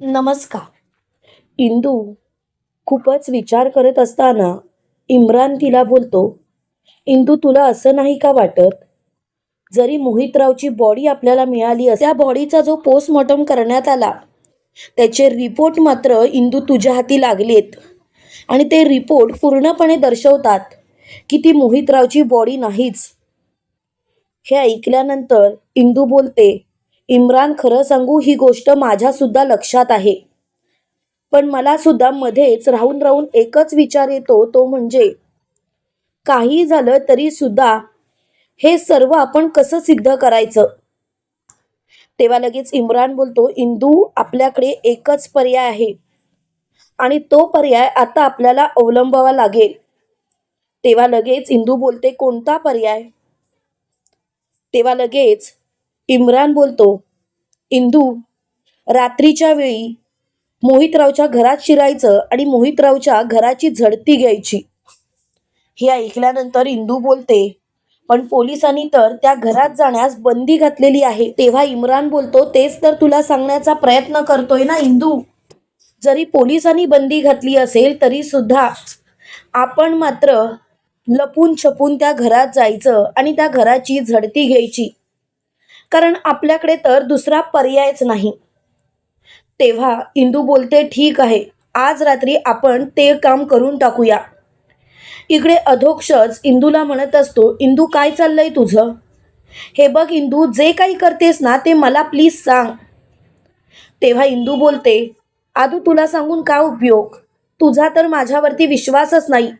नमस्कार. इंदू खूपच विचार करत असताना इम्रान तिला बोलतो इंदू तुला असं नाही का वाटत? जरी मोहितरावची बॉडी आपल्याला मिळाली अस- त्या बॉडीचा जो पोस्टमॉर्टम करण्यात आला त्याचे रिपोर्ट मात्र इंदू तुझ्या हाती लागलेत. आणि ते रिपोर्ट पूर्णपणे दर्शवतात की ती मोहितरावची बॉडी नाहीच. हे ऐकल्यानंतर इंदू बोलते इम्रान खरं सांगू ही गोष्ट माझ्या सुद्धा लक्षात आहे. पण मला सुद्धा मध्येच राहून राहून एकच विचार येतो तो म्हणजे काही झालं तरी सुद्धा हे सर्व आपण कसं सिद्ध करायचं? तेव्हा लगेच इम्रान बोलतो इंदू आपल्याकडे एकच पर्याय आहे. आणि तो पर्याय आता आपल्याला अवलंबावा लागेल. तेव्हा लगेच इंदू बोलते कोणता पर्याय? तेव्हा लगेच इम्रान बोलतो इंदू रात्रीच्या वेळी मोहितरावच्या घरात शिरायचं आणि मोहितरावच्या घराची झडती घ्यायची. हे ऐकल्यानंतर इंदू बोलते पण पोलिसांनी तर त्या घरात जाण्यास बंदी घातलेली आहे. तेव्हा इम्रान बोलतो तेच तर तुला सांगण्याचा प्रयत्न करतोय ना इंदू? जरी पोलिसांनी बंदी घातली असेल तरी सुद्धा आपण मात्र लपून छपून त्या घरात जायचं आणि त्या घराची झडती घ्यायची. कारण आपल्याकडे तर दुसरा पर्यायच नाही. तेव्हा इंदू बोलते ठीक आहे आज रात्री आपण ते काम करून टाकूया. इकडे अधोक्षच इंदूला म्हणत असतो इंदू काय चाललंय तुझं? हे बघ इंदू जे काही करतेस ना ते मला प्लीज सांग. तेव्हा इंदू बोलते आदू तुला सांगून का उपयोग? तुझा तर माझ्यावरती विश्वासच नाही.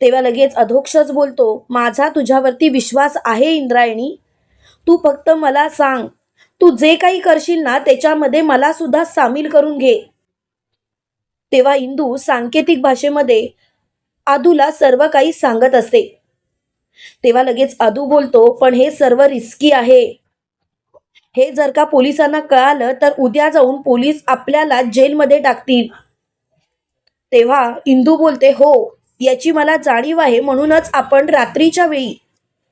तेव्हा लगेच अधोक्षच बोलतो माझा तुझ्यावरती विश्वास आहे इंद्रायणी. तू फक्त मला सांग. तू जे काही करशील ना त्याच्यामध्ये मला सुद्धा सामील करून घे. तेव्हा इंदू सांकेतिक भाषेमध्ये आदूला सर्व काही सांगत असते तेव्हा लगेच आदू बोलतो पण हे सर्व रिस्की आहे. हे जर का पोलिसांना कळालं तर उद्या जाऊन पोलीस आपल्याला जेलमध्ये टाकतील. तेव्हा इंदू बोलते हो याची मला जाणीव आहे म्हणूनच आपण रात्रीच्या वेळी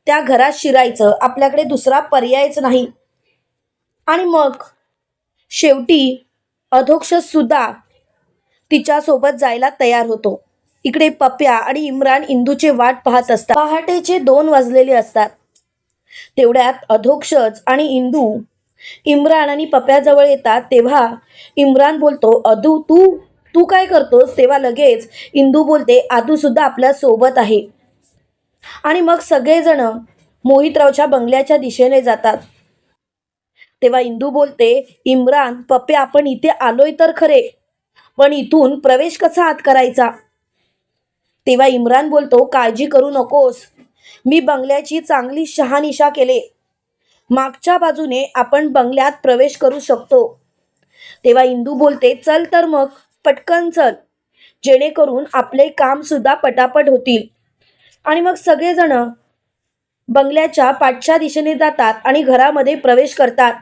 त्या घरात शिरायचं आपल्याकडे दुसरा पर्यायच नाही. आणि मग शेवटी अधोक्ष सुद्धा तिच्यासोबत जायला तयार होतो. इकडे पप्या आणि इम्रान इंदूचे वाट पाहत असतात. पहाटेचे दोन वाजलेले असतात. तेवढ्यात अधोक्षच आणि इंदू इम्रान आणि पप्याजवळ येतात. तेव्हा इम्रान बोलतो अधू तू तू काय करतोस? तेव्हा लगेच इंदू बोलते आदू सुद्धा आपल्यासोबत आहे. आणि मग सगळेजण मोहितरावच्या बंगल्याच्या दिशेने जातात. तेव्हा इंदू बोलते इम्रान पप्पे आपण इथे आलोय तर खरे पण इथून प्रवेश कसा आत करायचा? तेव्हा इम्रान बोलतो काळजी करू नकोस. मी बंगल्याची चांगली शहानिशा केले. मागच्या बाजूने आपण बंगल्यात प्रवेश करू शकतो. तेव्हा इंदू बोलते चल तर मग पटकन चल. जेणेकरून आपले काम सुद्धा पटापट होतील. आणि मग सगळेजण बंगल्याच्या पाठच्या दिशेने जातात आणि घरामध्ये प्रवेश करतात.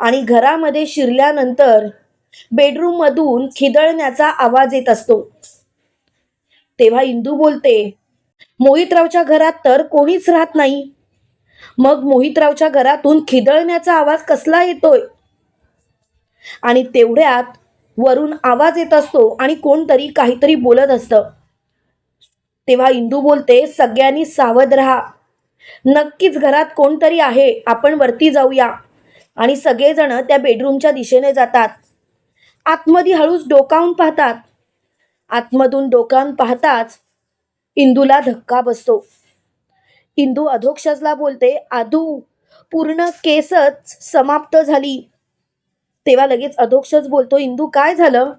आणि घरामध्ये शिरल्यानंतर बेडरूममधून खिदळण्याचा आवाज येत असतो. तेव्हा इंदू बोलते मोहितरावच्या घरात तर कोणीच राहत नाही. मग मोहितरावच्या घरातून खिदळण्याचा आवाज कसला येतोय? आणि तेवढ्यात वरून आवाज येत असतो आणि कोणतरी काहीतरी बोलत असतं. तेव्हा इंदू बोलते सगळ्यांनी सावध राहा. नक्कीच घरात कोणतरी आहे आपण वरती जाऊया. आणि सगळेजण त्या बेडरूमच्या दिशेने जातात. आतमध्ये हळूच डोकावून पाहतात. आतमधून डोकावून पाहताच इंदूला धक्का बसतो. इंदू अधोक्षजला बोलते आदू पूर्ण केसच समाप्त झाली. तेव्हा लगेच अधोक्षज बोलतो इंदू काय झालं?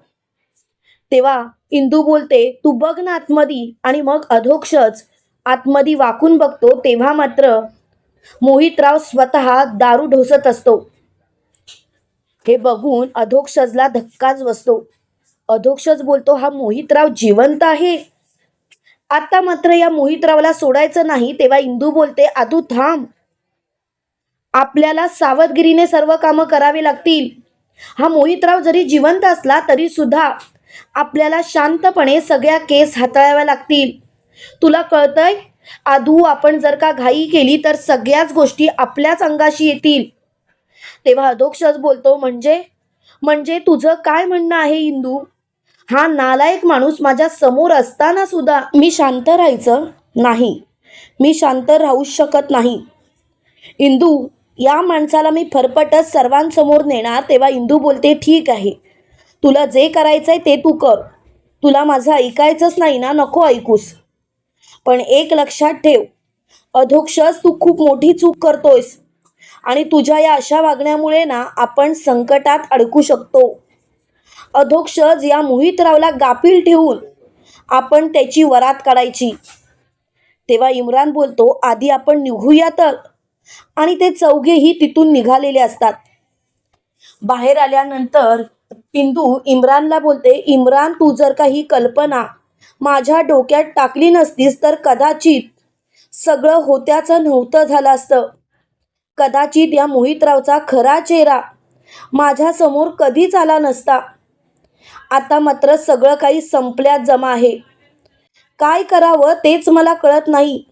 तेव्हा इंदू बोलते तू बघ ना आतमधी. आणि मग अधोक्षज आतमधी वाकून बघतो तेव्हा मात्र मोहितराव स्वतः दारू ढोसत असतो. हे बघून अधोक्षजला धक्काच बसतो. अधोक्षज बोलतो हा मोहितराव जिवंत आहे. आता मात्र या मोहितरावला सोडायचं नाही. तेव्हा इंदू बोलते आदू थांब. आपल्याला सावधगिरीने सर्व कामं करावी लागतील. हा मोहितराव जरी जिवंत असला तरी सुद्धा आपल्याला शांतपणे सगळ्या केस हाताळाव्या लागतील. तुला कळतंय? आधू आपण जर का घाई केली तर सगळ्याच गोष्टी आपल्याच अंगाशी येतील. तेव्हा अधोक्षच बोलतो म्हणजे? म्हणजे तुझं काय म्हणणं आहे इंदू? हा नालायक माणूस माझ्यासमोर असताना सुद्धा मी शांत राहायचं नाही. मी शांत राहू शकत नाही. इंदू या माणसाला मी फरफटच सर्वांसमोर नेणार तेव्हा इंदू बोलते ठीक आहे. तुला जे करायचं आहे ते तू कर. तुला माझं ऐकायचंच नाही ना नको ऐकूस. पण एक लक्षात ठेव अधोक्षज तू खूप मोठी चूक करतोयस. आणि तुझ्या या अशा वागण्यामुळे ना आपण संकटात अडकू शकतो. अधोक्षज या मोहितरावला गाफील ठेवून आपण त्याची वरात काढायची. तेव्हा इम्रान बोलतो आधी आपण निघूया तर. आणि ते चौघेही तिथून निघालेले असतात. बाहेर आल्यानंतर इंदू इम्रानला बोलते इम्रान तू जर का ही कल्पना माझ्या डोक्यात टाकली नसतीस तर कदाचित सगळं होत्याचं नव्हतं झालं असतं. कदाचित या मोहितरावचा खरा चेहरा माझ्यासमोर कधीच आला नसता. आता मात्र सगळं काही संपल्यात जमा आहे. काय करावं तेच मला कळत नाही.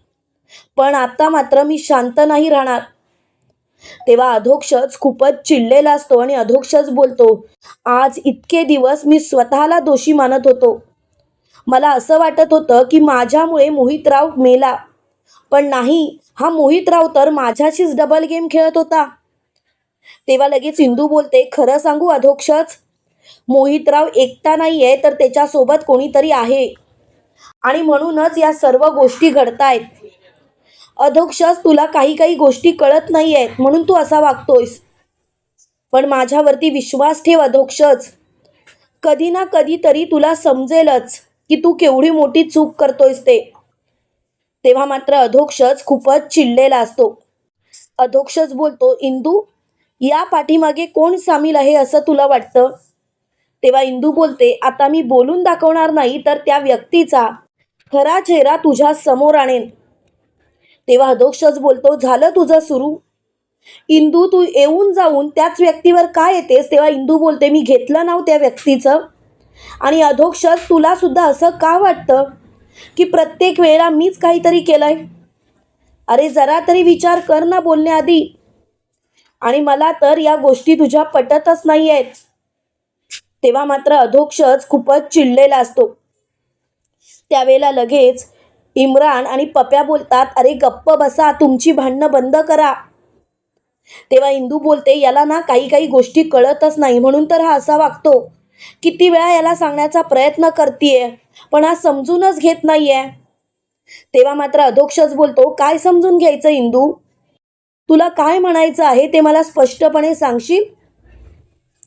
पण आता मात्र मी शांत नाही राहणार. तेव्हा अधोक्षच खूपच चिडलेला असतो आणि अधोक्षच बोलतो आज इतके दिवस मी स्वतःला दोषी मानत होतो. मला असं वाटत होतं की माझ्यामुळे मोहितराव मेला. पण नाही हा मोहितराव तर माझ्याशीच डबल गेम खेळत होता. तेव्हा लगेच इंदू बोलते खरं सांगू अधोक्षच मोहितराव एकटा नाही आहे तर त्याच्यासोबत कोणीतरी आहे. आणि म्हणूनच या सर्व गोष्टी घडतायत. अधोक्षास तुला काही काही गोष्टी कळत नाही आहेत म्हणून तू असा वागतोयस. पण माझ्यावरती विश्वास ठेव अधोक्षच. कधी ना कधी तरी तुला समजेलच की तू केवढी मोठी चूक करतोयस ते. तेव्हा मात्र अधोक्षच खूपच चिडलेला असतो. अधोक्षच बोलतो इंदू या पाठीमागे कोण सामील आहे असं तुला वाटतं? तेव्हा इंदू बोलते आता मी बोलून दाखवणार नाही तर त्या व्यक्तीचा खरा चेहरा तुझ्या समोर आणेन. तेव्हा अधोक्षच बोलतो झालं तुझं सुरू? इंदू तू येऊन जाऊन त्याच व्यक्तीवर काय येतेस? तेव्हा इंदू बोलते मी घेतलं नाव त्या व्यक्तीचं आणि अधोक्षच तुला सुद्धा असं का वाटतं की प्रत्येक वेळेला मीच काहीतरी केलंय? अरे जरा तरी विचार कर ना बोलण्याआधी. आणि मला तर या गोष्टी तुझ्या पटतच नाही आहेत तेव्हा मात्र अधोक्षच खूपच चिडलेला असतो. त्यावेळेला लगेच इम्रान आणि पप्या बोलतात अरे गप्प बसा तुमची भांडणं बंद करा. तेव्हा इंदू बोलते याला ना काही काही गोष्टी कळतच नाही म्हणून तर हा असा वागतो. किती वेळा याला सांगण्याचा प्रयत्न करतीये पण हा समजूनच घेत नाहीये. तेव्हा मात्र अधोक्षच बोलतो काय समजून घ्यायचं इंदू? तुला काय म्हणायचं आहे ते मला स्पष्टपणे सांगशील?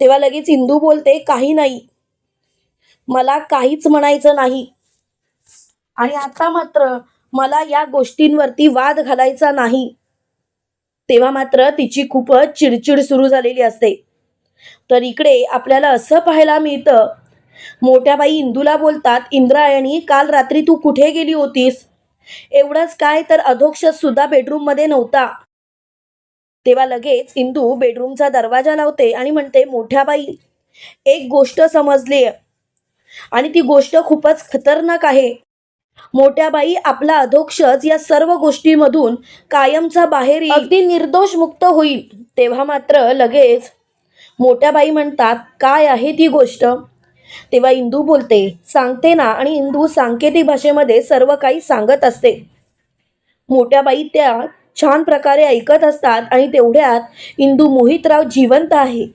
तेव्हा लगेच इंदू बोलते काही नाही. मला काहीच म्हणायचं नाही. आणि आता मात्र मला या गोष्टींवरती वाद घालायचा नाही. तेव्हा मात्र तिची खूपच चिडचिड सुरू झालेली असते. तर इकडे आपल्याला असं पाहायला मिळतं मोठ्या बाई इंदूला बोलतात इंद्रायणी काल रात्री तू कुठे गेली होतीस? एवढंच काय तर अधोक्षज सुद्धा बेडरूममध्ये नव्हता. तेव्हा लगेच इंदू बेडरूमचा दरवाजा लावते आणि म्हणते मोठ्या बाई एक गोष्ट समजली आणि ती गोष्ट खूपच खतरनाक आहे. मोठ्याबाई आपला अधोक्षच या सर्व गोष्टीमधून कायमचा बाहेर अगदी निर्दोष मुक्त होईल. तेव्हा मात्र लगेच मोठ्याबाई म्हणतात काय आहे ती गोष्ट? तेव्हा इंदू बोलते सांगते ना. आणि इंदू सांकेतिक भाषेमध्ये सर्व काही सांगत असते. मोठ्याबाई त्या छान प्रकारे ऐकत असतात आणि तेवढ्यात इंदू मोहितराव जिवंत आहे.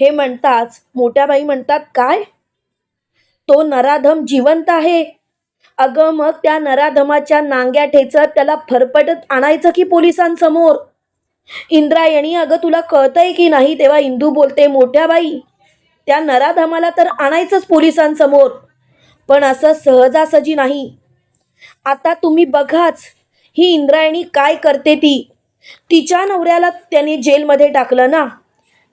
हे म्हणताच मोठ्याबाई म्हणतात काय? तो नराधम जिवंत आहे? अगं मग त्या नराधमाच्या नांग्या ठेचत त्याला फरफटत आणायचं की पोलिसांसमोर? इंद्रायणी अगं तुला कळतंय की नाही तेव्हा इंदू बोलते मोठ्या बाई त्या नराधमाला तर आणायचंच पोलिसांसमोर पण असं सहजासहजी नाही. आता तुम्ही बघाच ही इंद्रायणी काय करते ती? तिच्या नवऱ्याला त्याने जेलमध्ये टाकलं ना?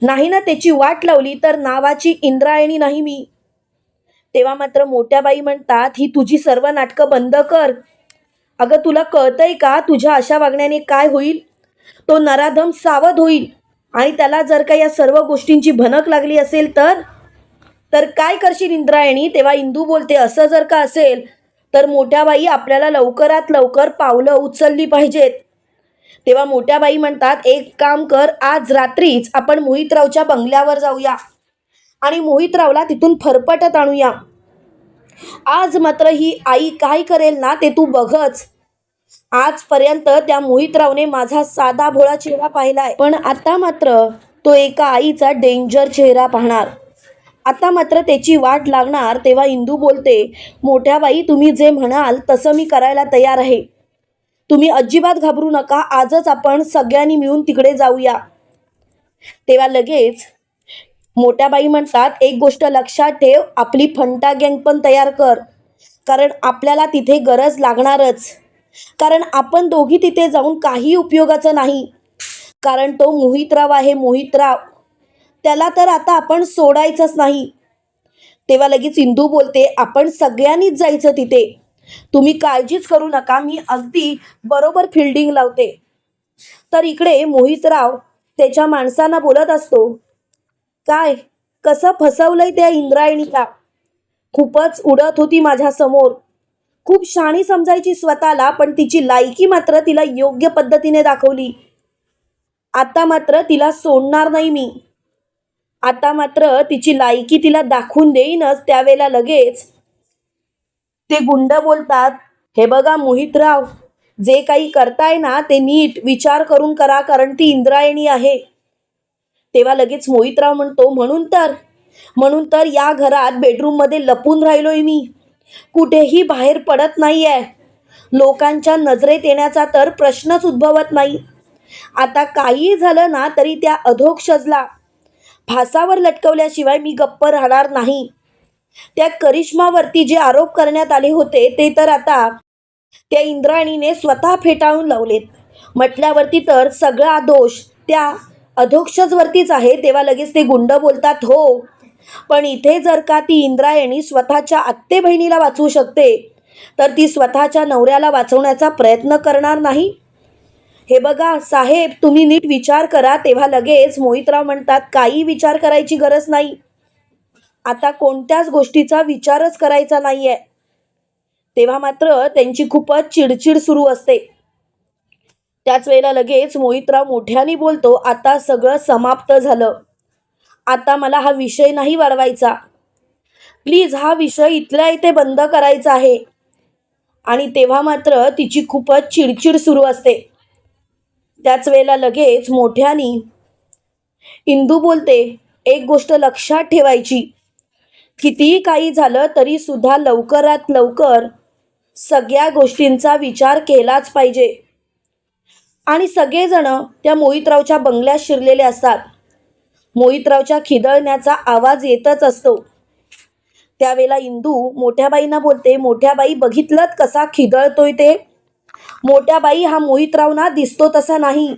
नाही ना त्याची वाट लावली तर नावाची इंद्रायणी नाही मी. तेव्हा मात्र मोठ्या बाई म्हणतात ही तुझी सर्व नाटकं बंद कर. अगं तुला कळतंय का तुझ्या अशा वागण्याने काय होईल? तो नराधम सावध होईल. आणि त्याला जर का या सर्व गोष्टींची भनक लागली असेल तर? तर काय करशील इंद्रायणी? तेव्हा इंदू बोलते असं जर का असेल तर मोठ्या बाई आपल्याला लवकरात लवकर पावलं उचलली पाहिजेत. तेव्हा मोठ्या बाई म्हणतात एक काम कर आज रात्रीच आपण मोहितरावच्या बंगल्यावर जाऊया. आणि मोहितरावला तिथून फरफटत आणूया. आज मात्र ही आई काय करेल ना ते तू बघच. आजपर्यंत त्या मोहितरावने माझा साधा भोळा चेहरा पाहिलाय. पण आता मात्र तो एका आईचा डेंजर चेहरा पाहणार. आता मात्र त्याची वाट लागणार तेव्हा इंदू बोलते मोठ्या बाई तुम्ही जे म्हणाल तसं मी करायला तयार आहे. तुम्ही अजिबात घाबरू नका आजच आपण सगळ्यांनी मिळून तिकडे जाऊया. तेव्हा लगेच मोठ्या बाई म्हणतात एक गोष्ट लक्षात ठेव आपली फंटा गँग पण तयार कर कारण आपल्याला तिथे गरज लागणारच. कारण आपण दोघी तिथे जाऊन काही उपयोगाचं नाही. कारण तो मोहितराव आहे मोहितराव त्याला तर आता आपण सोडायचंच नाही. तेव्हा लगेच इंदू बोलते आपण सगळ्यांनीच जायचं तिथे. तुम्ही काळजीच करू नका मी अगदी बरोबर फिल्डिंग लावते. तर इकडे मोहितराव त्याच्या माणसांना बोलत असतो. काय? कसं फसवलंय त्या इंद्रायणीला? खूपच उडत होती माझ्यासमोर खूप शाणी समजायची स्वतःला पण तिची लायकी मात्र तिला योग्य पद्धतीने दाखवली. आता मात्र तिला सोडणार नाही मी. आता मात्र तिची लायकी तिला दाखवून देईनच त्यावेळेला लगेच. ते गुंड बोलतात हे बघा मोहितराव जे काही करताय ना ते नीट विचार करून करा कारण ती इंद्रायणी आहे. तेव्हा लगेच मोहितराव म्हणतो म्हणून तर म्हणून तर या घरात बेडरूममध्ये लपून राहिलोय मी. कुठेही बाहेर पडत नाही आहे लोकांच्या नजरेत येण्याचा तर प्रश्नच उद्भवत नाही. आता काही झालं ना तरी त्या अधोक्षजला फासावर लटकवल्याशिवाय मी गप्प राहणार नाही. त्या करिश्मावरती जे आरोप करण्यात आले होते ते तर आता त्या इंद्राणीने स्वतः फेटाळून लावलेत. म्हटल्यावरती तर सगळा दोष त्या अधोक्षजवरतीच आहे. तेव्हा लगेच ते गुंड बोलतात हो पण इथे जर का ती इंद्रायणी स्वतःच्या आत्ते बहिणीला वाचवू शकते तर ती स्वतःच्या नवऱ्याला वाचवण्याचा प्रयत्न करणार नाही. हे बघा साहेब तुम्ही नीट विचार करा. तेव्हा लगेच मोहितराव म्हणतात काही विचार करायची गरज नाही. आता कोणत्याच गोष्टीचा विचारच करायचा नाही आहे तेव्हा मात्र त्यांची खूपच चिडचिड सुरू असते. त्याच वेळेला लगेच मोहितराव मोठ्याने बोलतो आता सगळं समाप्त झालं. आता मला हा विषय नाही वाढवायचा. प्लीज हा विषय इथल्या इथे बंद करायचा आहे. आणि तेव्हा मात्र तिची खूपच चिडचिड सुरू असते. त्याच वेळेला लगेच मोठ्यानी इंदू बोलते एक गोष्ट लक्षात ठेवायची. कितीही काही झालं तरी सुद्धा लवकरात लवकर सगळ्या गोष्टींचा विचार केलाच पाहिजे. आणि सगळेजण त्या मोहितरावच्या बंगल्यात शिरलेले असतात. मोहितरावच्या खिदळण्याचा आवाज येतच असतो. त्यावेळेला इंदू मोठ्या बाईंना बोलते मोठ्या बाई बघितलं कसा खिदळतोय ते? मोठ्या बाई हा मोहितराव ना दिसतो तसा नाही.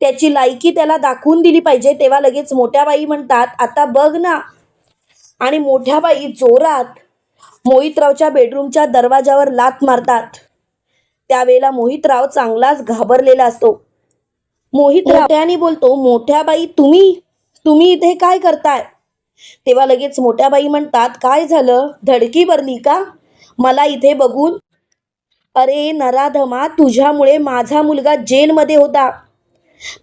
त्याची लायकी त्याला दाखवून दिली पाहिजे. तेव्हा लगेच मोठ्या बाई म्हणतात आता बघ ना. आणि मोठ्या बाई जोरात मोहितरावच्या बेडरूमच्या दरवाजावर लात मारतात. त्यावेळेला मोहितराव चांगलाच घाबरलेला असतो. मोहितराव त्याने बोलतो मोठ्या बाई तुम्ही? तुम्ही इथे काय करताय? तेव्हा लगेच मोठ्या बाई म्हणतात काय झालं? धडकी भरली का? मला इथे बघून अरे नराधमा तुझ्यामुळे माझा मुलगा जेलमध्ये होता.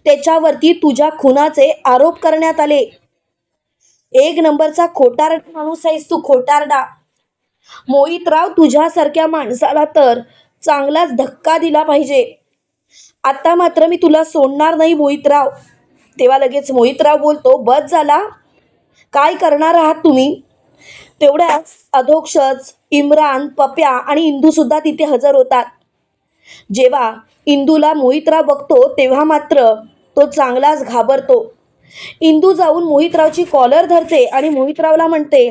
त्याच्यावरती तुझ्या खुनाचे आरोप करण्यात आले. एक नंबरचा खोटारडा माणूस आहेस तू खोटारडा. मोहितराव तुझ्यासारख्या माणसाला तर चांगलाच धक्का दिला पाहिजे. आता मात्र मी तुला सोडणार नाही मोहितराव. तेव्हा लगेच मोहितराव बोलतो बस झाला. काय करणार आहात तुम्ही? तेवढ्याच अधोक्षज इम्रान पप्या आणि इंदूसुद्धा तिथे हजर होतात. जेव्हा इंदूला मोहितराव बघतो तेव्हा मात्र तो चांगलाच घाबरतो. इंदू जाऊन मोहितरावची कॉलर धरते आणि मोहितरावला म्हणते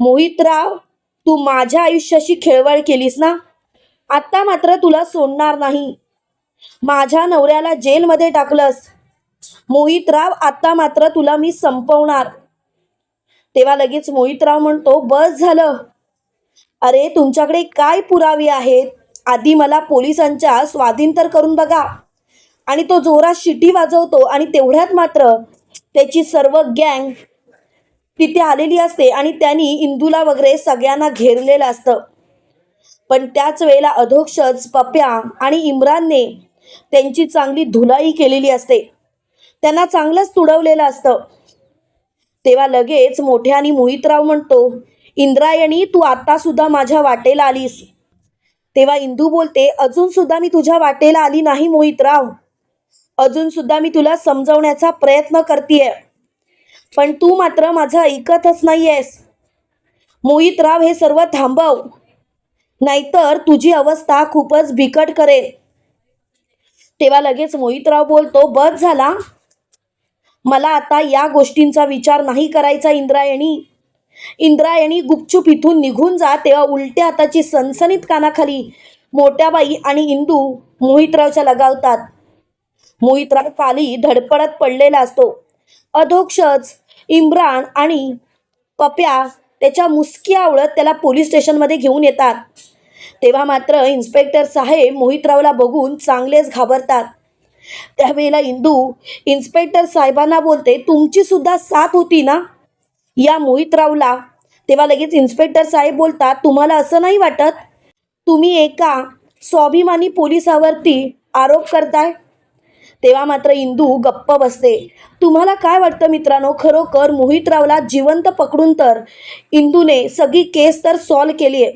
मोहितराव तू माझ्या आयुष्याशी खेळवळ केलीस ना? आत्ता मात्र तुला सोडणार नाही. माझ्या नवऱ्याला जेलमध्ये टाकलंस. मोहितराव आता मात्र तुला मी संपवणार. तेव्हा लगेच मोहितराव म्हणतो बस झालं. अरे तुमच्याकडे काय पुरावे आहेत? आधी मला पोलिसांच्या स्वाधीन तर करून बघा. आणि तो जोरात शिटी वाजवतो आणि तेवढ्यात मात्र त्याची सर्व गँग तिथे आलेली असते आणि त्यांनी इंदूला वगैरे सगळ्यांना घेरलेलं असतं. पण त्याच वेळेला अधोक्षच पप्या आणि इम्रानने त्यांची चांगली धुलाई केलेली असते. त्यांना चांगलंच तुडवलेलं असतं. तेव्हा लगेच मोठ्याने मोहितराव म्हणतो इंद्रायणी तू आता सुद्धा माझ्या वाटेला आलीस. तेव्हा इंदू बोलते अजून सुद्धा मी तुझ्या वाटेला आली नाही मोहितराव. अजून सुद्धा मी तुला समजवण्याचा प्रयत्न करतेय. पण तू मात्र माझं ऐकतच नाहीयेस. मोहितराव हे सर्व थांबव. नाहीतर तुझी अवस्था खूपच बिकट करेल. तेव्हा लगेच मोहितराव बोलतो बस झाला मला आता या गोष्टींचा विचार नाही करायचा इंद्रायणी. इंद्रायणी गुपचूप इथून निघून जा तेव्हा उलट्या हाताची सनसनीत कानाखाली मोठ्या बाई आणि इंदू मोहितरावच्या लगावतात. मोहितराव खाली धडपडत पडलेला असतो. अधोक्षच इम्रान आणि पप्या त्याच्या मुसकी आवळत त्याला पोलीस स्टेशनमध्ये घेऊन येतात. तेव्हा मात्र इन्स्पेक्टर साहेब मोहितरावला बघून चांगलेच घाबरतात. त्यावेळेला इंदू इन्स्पेक्टर साहेबांना बोलते तुमची सुद्धा साथ होती ना? या मोहितरावला. तेव्हा लगेच इन्स्पेक्टर साहेब बोलतात तुम्हाला असं नाही वाटत? तुम्ही एका स्वाभिमानी पोलिसावरती आरोप करताय? तेव्हा मात्र इंदू गप्प बसते तुम्हाला काय वाटतं मित्रांनो? खरोखर मोहितरावला जिवंत पकडून तर इंदूने सगळी केस तर सॉल्व केली आहे.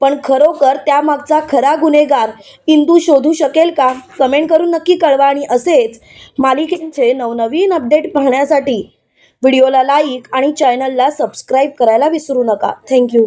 पण खरोखर त्यामागचा खरा गुन्हेगार इंदू शोधू शकेल का? कमेंट करून नक्की कळवा आणि असेच मालिकेचे नवनवीन अपडेट पाहण्यासाठी व्हिडिओला लाईक आणि चॅनलला सबस्क्राईब करायला विसरू नका. थँक्यू.